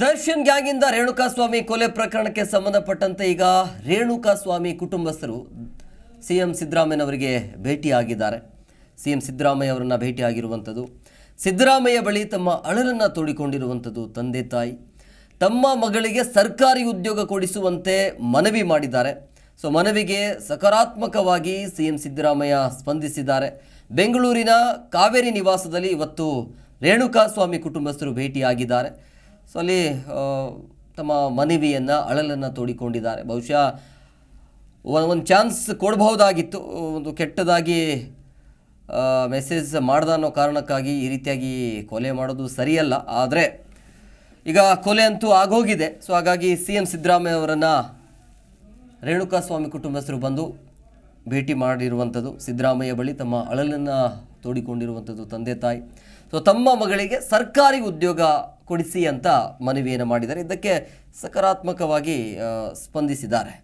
ದರ್ಶನ್ ಗ್ಯಾಂಗಿಂದ ರೇಣುಕಾಸ್ವಾಮಿ ಕೊಲೆ ಪ್ರಕರಣಕ್ಕೆ ಸಂಬಂಧಪಟ್ಟಂತೆ ಈಗ ರೇಣುಕಾಸ್ವಾಮಿ ಕುಟುಂಬಸ್ಥರು ಸಿ ಎಂ ಸಿದ್ದರಾಮಯ್ಯನವರಿಗೆ ಭೇಟಿಯಾಗಿದ್ದಾರೆ. ಸಿ ಎಂ ಸಿದ್ದರಾಮಯ್ಯ ಅವರನ್ನು ಭೇಟಿಯಾಗಿರುವಂಥದ್ದು, ಸಿದ್ದರಾಮಯ್ಯ ಬಳಿ ತಮ್ಮ ಅಳಲನ್ನು ತೋಡಿಕೊಂಡಿರುವಂಥದ್ದು ತಂದೆ ತಾಯಿ. ತಮ್ಮ ಮಗಳಿಗೆ ಸರ್ಕಾರಿ ಉದ್ಯೋಗ ಕೊಡಿಸುವಂತೆ ಮನವಿ ಮಾಡಿದ್ದಾರೆ. ಸೊ, ಮನವಿಗೆ ಸಕಾರಾತ್ಮಕವಾಗಿ ಸಿ ಎಂ ಸಿದ್ದರಾಮಯ್ಯ ಸ್ಪಂದಿಸಿದ್ದಾರೆ. ಬೆಂಗಳೂರಿನ ಕಾವೇರಿ ನಿವಾಸದಲ್ಲಿ ಇವತ್ತು ರೇಣುಕಾಸ್ವಾಮಿ ಕುಟುಂಬಸ್ಥರು ಭೇಟಿಯಾಗಿದ್ದಾರೆ. ಸೊ ಅಲ್ಲಿ ತಮ್ಮ ಮನವಿಯನ್ನು, ಅಳಲನ್ನು ತೋಡಿಕೊಂಡಿದ್ದಾರೆ. ಬಹುಶಃ ಒಂದು ಚಾನ್ಸ್ ಕೊಡಬಹುದಾಗಿತ್ತು, ಒಂದು ಕೆಟ್ಟದಾಗಿ ಮೆಸೇಜ್ ಮಾಡ್ದ ಅನ್ನೋ ಕಾರಣಕ್ಕಾಗಿ ಈ ರೀತಿಯಾಗಿ ಕೊಲೆ ಮಾಡೋದು ಸರಿಯಲ್ಲ. ಆದರೆ, ಈಗ ಕೊಲೆ ಅಂತೂ ಆಗೋಗಿದೆ. ಸೊ, ಹಾಗಾಗಿ ಸಿ ಎಂ ಸಿದ್ದರಾಮಯ್ಯ ಅವರನ್ನು ರೇಣುಕಾಸ್ವಾಮಿ ಕುಟುಂಬಸ್ಥರು ಬಂದು ಭೇಟಿ ಮಾಡಿರುವಂಥದ್ದು, ಸಿದ್ದರಾಮಯ್ಯ ಬಳಿ ತಮ್ಮ ಅಳಲನ್ನು ತೋಡಿಕೊಂಡಿರುವಂಥದ್ದು ತಂದೆ ತಾಯಿ. ಸೊ, ತಮ್ಮ ಮಗಳಿಗೆ ಸರ್ಕಾರಿ ಉದ್ಯೋಗ ಕೊಡಿಸಿ ಅಂತ ಮನವಿಯನ್ನು ಮಾಡಿದ್ದಾರೆ. ಇದಕ್ಕೆ ಸಕಾರಾತ್ಮಕವಾಗಿ ಸ್ಪಂದಿಸಿದ್ದಾರೆ.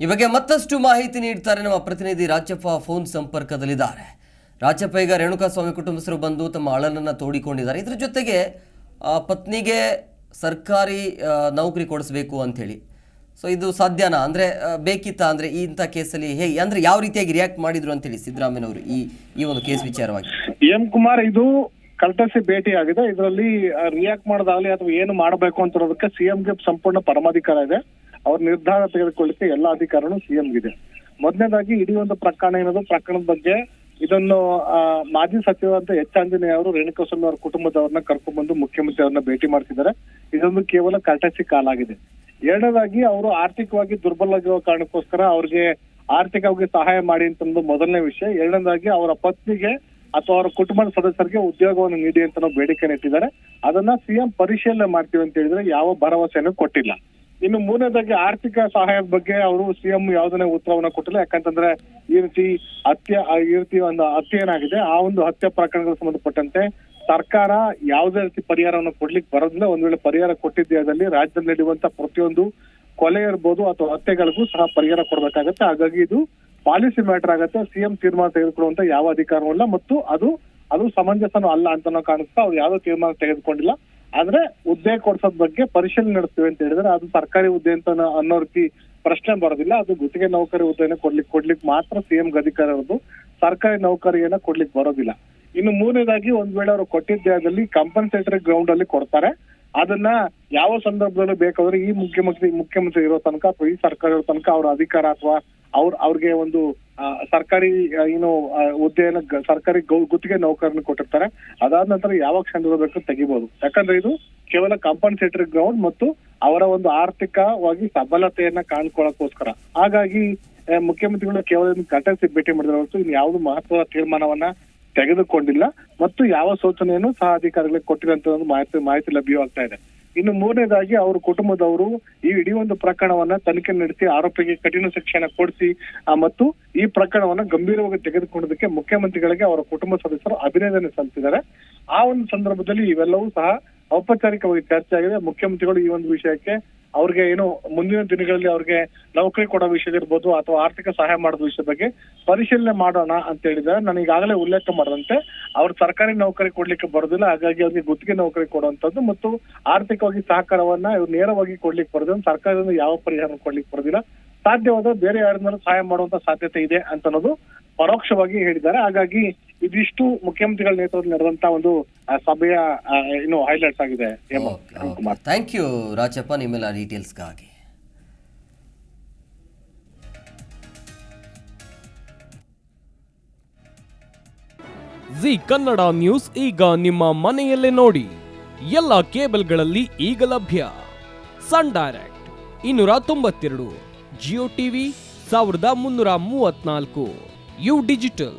ಈ ಬಗ್ಗೆ ಮತ್ತಷ್ಟು ಮಾಹಿತಿ ನೀಡ್ತಾರೆ ನಮ್ಮ ಪ್ರತಿನಿಧಿ ರಾಜಪ್ಪ ಫೋನ್ ಸಂಪರ್ಕದಲ್ಲಿದ್ದಾರೆ. ರಾಜಪ್ಪ, ಈಗ ರೇಣುಕಾಸ್ವಾಮಿ ಕುಟುಂಬಸ್ಥರು ಬಂದು ತಮ್ಮ ಅಳಲನ್ನು ತೋಡಿಕೊಂಡಿದ್ದಾರೆ. ಇದ್ರ ಜೊತೆಗೆ ಪತ್ನಿಗೆ ಸರ್ಕಾರಿ ನೌಕರಿ ಕೊಡಿಸ್ಬೇಕು ಅಂಥೇಳಿ. ಸೊ, ಇದು ಸಾಧ್ಯನಾ? ಅಂದರೆ ಬೇಕಿತ್ತಾ? ಅಂದರೆ, ಈ ಇಂಥ ಕೇಸಲ್ಲಿ ಹೇಗೆ ಅಂದರೆ ಯಾವ ರೀತಿಯಾಗಿ ರಿಯಾಕ್ಟ್ ಮಾಡಿದ್ರು ಅಂತೇಳಿ ಸಿದ್ದರಾಮಯ್ಯನವರು ಈ ಈ ಒಂದು ಕೇಸ್ ವಿಚಾರವಾಗಿ? ಎಂ ಕುಮಾರ್, ಇದು ಕಲ್ಟಸಿ ಭೇಟಿ ಆಗಿದೆ ಇದರಲ್ಲಿ ರಿಯಾಕ್ಟ್ ಮಾಡೋದಾಗ್ಲಿ ಅಥವಾ ಏನು ಮಾಡಬೇಕು ಅಂತ ಸಿಎಂ ಸಿಎಂಗೆ ಸಂಪೂರ್ಣ ಪರಮಾಧಿಕಾರ ಇದೆ. ಅವ್ರ ನಿರ್ಧಾರ ತೆಗೆದುಕೊಳ್ಳಿಕ್ಕೆ ಎಲ್ಲಾ ಅಧಿಕಾರನೂ ಸಿಎಂಗಿದೆ ಮೊದಲನೇದಾಗಿ ಇಡೀ ಒಂದು ಪ್ರಕರಣ ಏನದು? ಪ್ರಕರಣದ ಬಗ್ಗೆ ಇದನ್ನು ಮಾಜಿ ಸಚಿವರಂತ ಎಚ್. ಆಂಜನೇಯ ಅವರು ರೇಣುಕಾಸ್ವಾಮಿ ಅವರ ಕುಟುಂಬದವ್ರನ್ನ ಕರ್ಕೊಂಡ್ಬಂದು ಮುಖ್ಯಮಂತ್ರಿ ಅವ್ರನ್ನ ಭೇಟಿ ಮಾಡ್ತಿದ್ದಾರೆ. ಇದೊಂದು ಕೇವಲ ಕಲ್ಟಸಿ ಕಾಲಾಗಿದೆ ಎರಡನೇದಾಗಿ ಅವರು ಆರ್ಥಿಕವಾಗಿ ದುರ್ಬಲವಾಗಿರುವ ಕಾರಣಕ್ಕೋಸ್ಕರ ಅವ್ರಿಗೆ ಆರ್ಥಿಕವಾಗಿ ಸಹಾಯ ಮಾಡಿ ಅಂತಂದು ಮೊದಲನೇ ವಿಷಯ. ಎರಡನೇದಾಗಿ ಅವರ ಪತ್ನಿಗೆ ಅಥವಾ ಅವರ ಕುಟುಂಬದ ಸದಸ್ಯರಿಗೆ ಉದ್ಯೋಗವನ್ನು ನೀಡಿ ಅಂತ ನಾವು ಬೇಡಿಕೆ ಇಟ್ಟಿದ್ದಾರೆ. ಅದನ್ನ ಸಿಎಂ ಪರಿಶೀಲನೆ ಮಾಡ್ತೀವಿ ಅಂತ ಹೇಳಿದ್ರೆ ಯಾವ ಭರವಸೆಯನ್ನು ಕೊಟ್ಟಿಲ್ಲ. ಇನ್ನು ಮೂರನೇದಾಗಿ ಆರ್ಥಿಕ ಸಹಾಯದ ಬಗ್ಗೆ ಅವರು ಸಿಎಂ ಯಾವುದನ್ನೇ ಉತ್ತರವನ್ನ ಕೊಟ್ಟಿಲ್ಲ. ಯಾಕಂತಂದ್ರೆ ಈ ರೀತಿ ಹತ್ಯೆ, ಈ ರೀತಿ ಒಂದು ಹತ್ಯೆ ಏನಾಗಿದೆ, ಆ ಒಂದು ಹತ್ಯೆ ಪ್ರಕರಣಗಳಿಗೆ ಸಂಬಂಧಪಟ್ಟಂತೆ ಸರ್ಕಾರ ಯಾವುದೇ ರೀತಿ ಪರಿಹಾರವನ್ನು ಕೊಡ್ಲಿಕ್ಕೆ ಬರೋದಿಲ್ಲ. ಒಂದ್ ವೇಳೆ ಪರಿಹಾರ ಕೊಟ್ಟಿದ್ದೇದಲ್ಲಿ ರಾಜ್ಯದಲ್ಲಿ ನಡೆಯುವಂತ ಪ್ರತಿಯೊಂದು ಕೊಲೆ ಇರ್ಬೋದು ಅಥವಾ ಹತ್ಯೆಗಳಿಗೂ ಸಹ ಪರಿಹಾರ ಕೊಡಬೇಕಾಗತ್ತೆ. ಹಾಗಾಗಿ ಇದು ಪಾಲಿಸಿ ಮ್ಯಾಟರ್ ಆಗತ್ತೆ. ಸಿಎಂ ತೀರ್ಮಾನ ತೆಗೆದುಕೊಳ್ಳುವಂತ ಯಾವ ಅಧಿಕಾರವೂ ಇಲ್ಲ. ಮತ್ತು ಅದು ಅದು ಸಮಂಜಸನೂ ಅಲ್ಲ ಅಂತ ನಾವು ಕಾಣಿಸ್ತಾ ಅವ್ರು ಯಾವ ತೀರ್ಮಾನ ತೆಗೆದುಕೊಂಡಿಲ್ಲ. ಆದ್ರೆ ಹುದ್ದೆ ಕೊಡ್ಸೋದ್ ಬಗ್ಗೆ ಪರಿಶೀಲನೆ ನಡೆಸ್ತೀವಿ ಅಂತ ಹೇಳಿದ್ರೆ ಅದು ಸರ್ಕಾರಿ ಹುದ್ದೆ ಅಂತ ಅನ್ನೋ ರೀತಿ ಪ್ರಶ್ನೆ ಬರೋದಿಲ್ಲ. ಅದು ಗುತ್ತಿಗೆ ನೌಕರಿ ಹುದ್ದೆನ ಕೊಡ್ಲಿಕ್ಕೆ ಕೊಡ್ಲಿಕ್ಕೆ ಮಾತ್ರ ಸಿಎಂ ಅಧಿಕಾರ ಇರೋದು. ಸರ್ಕಾರಿ ನೌಕರಿಯನ್ನ ಕೊಡ್ಲಿಕ್ಕೆ ಬರೋದಿಲ್ಲ. ಇನ್ನು ಮೂರನೇದಾಗಿ ಒಂದ್ ವೇಳೆ ಅವರು ಕೊಟ್ಟಿದ್ದಾದಲ್ಲಿ ಕಂಪನ್ಸೇಟರಿ ಗ್ರೌಂಡ್ ಅಲ್ಲಿ ಕೊಡ್ತಾರೆ. ಅದನ್ನ ಯಾವ ಸಂದರ್ಭದಲ್ಲೂ ಬೇಕಾದ್ರೆ ಈ ಮುಖ್ಯಮಂತ್ರಿ ಮುಖ್ಯಮಂತ್ರಿ ಇರೋ ತನಕ ಅಥವಾ ಈ ಸರ್ಕಾರ ಇರೋ ತನಕ ಅವ್ರ ಅಧಿಕಾರ ಅಥವಾ ಅವ್ರ ಅವ್ರಿಗೆ ಒಂದು ಸರ್ಕಾರಿ ಏನು ಹುದ್ದೆಯನ್ನು ಸರ್ಕಾರಿ ಗುತ್ತಿಗೆ ನೌಕರರನ್ನು ಕೊಟ್ಟಿರ್ತಾರೆ. ಅದಾದ ನಂತರ ಯಾವ ಕ್ಷಣದಲ್ಲಿ ಬೇಕು ತೆಗಿಬಹುದು ಯಾಕಂದ್ರೆ ಇದು ಕೇವಲ ಕಾಂಪನ್ಸೇಟರಿ ಗ್ರೌಂಡ್ ಮತ್ತು ಅವರ ಒಂದು ಆರ್ಥಿಕವಾಗಿ ಸಬಲತೆಯನ್ನ ಕಾಣ್ಕೊಳ್ಳೋಕೋಸ್ಕರ ಹಾಗಾಗಿ ಮುಖ್ಯಮಂತ್ರಿಗಳು ಕೇವಲ ಘಟನೆ ಭೇಟಿ ಮಾಡಿದ್ರೆ ಹೊರತು ಇನ್ನು ಯಾವುದು ಮಹತ್ವದ ತೀರ್ಮಾನವನ್ನ ತೆಗೆದುಕೊಂಡಿಲ್ಲ. ಮತ್ತು ಯಾವ ಸೂಚನೆಯನ್ನು ಸಹ ಅಧಿಕಾರಿಗಳಿಗೆ ಕೊಟ್ಟಿರಂತ ಒಂದು ಮಾಹಿತಿ ಮಾಹಿತಿ ಲಭ್ಯವಾಗ್ತಾ ಇದೆ. ಇನ್ನು ಮೂರನೇದಾಗಿ ಅವ್ರ ಕುಟುಂಬದವರು ಈ ಇಡೀ ಒಂದು ಪ್ರಕರಣವನ್ನ ತನಿಖೆ ನಡೆಸಿ ಆರೋಪಿಗೆ ಕಠಿಣ ಶಿಕ್ಷೆಯನ್ನು ಕೊಡಿಸಿ ಮತ್ತು ಈ ಪ್ರಕರಣವನ್ನ ಗಂಭೀರವಾಗಿ ತೆಗೆದುಕೊಂಡದಕ್ಕೆ ಮುಖ್ಯಮಂತ್ರಿಗಳಿಗೆ ಅವರ ಕುಟುಂಬ ಸದಸ್ಯರು ಅಭಿನಂದನೆ ಸಲ್ಲಿಸಿದ್ದಾರೆ. ಆ ಒಂದು ಸಂದರ್ಭದಲ್ಲಿ ಇವೆಲ್ಲವೂ ಸಹ ಔಪಚಾರಿಕವಾಗಿ ಚರ್ಚೆ ಆಗಿದೆ ಮುಖ್ಯಮಂತ್ರಿಗಳು ಈ ಒಂದು ವಿಷಯಕ್ಕೆ ಅವ್ರಿಗೆ ಏನು ಮುಂದಿನ ದಿನಗಳಲ್ಲಿ ಅವ್ರಿಗೆ ನೌಕರಿ ಕೊಡೋ ವಿಷಯದಿರ್ಬೋದು ಅಥವಾ ಆರ್ಥಿಕ ಸಹಾಯ ಮಾಡೋದ್ ವಿಷಯದ ಬಗ್ಗೆ ಪರಿಶೀಲನೆ ಮಾಡೋಣ ಅಂತ ಹೇಳಿದ್ರೆ ನಾನು ಈಗಾಗಲೇ ಉಲ್ಲೇಖ ಮಾಡಿದಂತೆ ಅವ್ರ ಸರ್ಕಾರಿ ನೌಕರಿ ಕೊಡ್ಲಿಕ್ಕೆ ಬರೋದಿಲ್ಲ. ಹಾಗಾಗಿ ಅವ್ರಿಗೆ ಗುತ್ತಿಗೆ ನೌಕರಿ ಕೊಡುವಂತದ್ದು ಮತ್ತು ಆರ್ಥಿಕವಾಗಿ ಸಹಕಾರವನ್ನ ಇವ್ರು ನೇರವಾಗಿ ಕೊಡ್ಲಿಕ್ಕೆ ಬರೋದಿಲ್ಲ. ಸರ್ಕಾರದಿಂದ ಯಾವ ಪರಿಹಾರ ಕೊಡ್ಲಿಕ್ಕೆ ಬರೋದಿಲ್ಲ. ಸಾಧ್ಯವಾದ ಬೇರೆ ಯಾರನ್ನಾರು ಸಹಾಯ ಮಾಡುವಂತ ಸಾಧ್ಯತೆ ಇದೆ ಅಂತ ಅನ್ನೋದು ಪರೋಕ್ಷವಾಗಿ ಹೇಳಿದ್ದಾರೆ. ಹಾಗಾಗಿ ಇದಿಷ್ಟು ಮುಖ್ಯಮಂತ್ರಿಗಳ ನೇತೃತ್ವದಲ್ಲಿ ನಡೆದಂತ ಒಂದು ಸಭೆಯ ಏನು ಹೈಲೈಟ್ಸ್ ಆಗಿದೆ ಹೇಮ ಕುಮಾರ್. ಥ್ಯಾಂಕ್ ಯು ರಾಜಪ್ಪ ನಿಮ್ಮೆಲ್ಲ ಡೀಟೇಲ್ಸ್ಗಾಗಿ ಜಿ ಕನ್ನಡ ನ್ಯೂಸ್ ಈಗ ನಿಮ್ಮ ಮನೆಯಲ್ಲೇ ನೋಡಿ. ಎಲ್ಲ ಕೇಬಲ್ಗಳಲ್ಲಿ ಈಗ ಲಭ್ಯ. ಸನ್ ಡೈರೆಕ್ಟ್ ಇನ್ನೂರ ತೊಂಬತ್ತೆರಡು ಜಿಯೋ ಟಿವಿ ಸಾವಿರದ ಮುನ್ನೂರ ಮೂವತ್ನಾಲ್ಕು ಯು ಡಿಜಿಟಲ್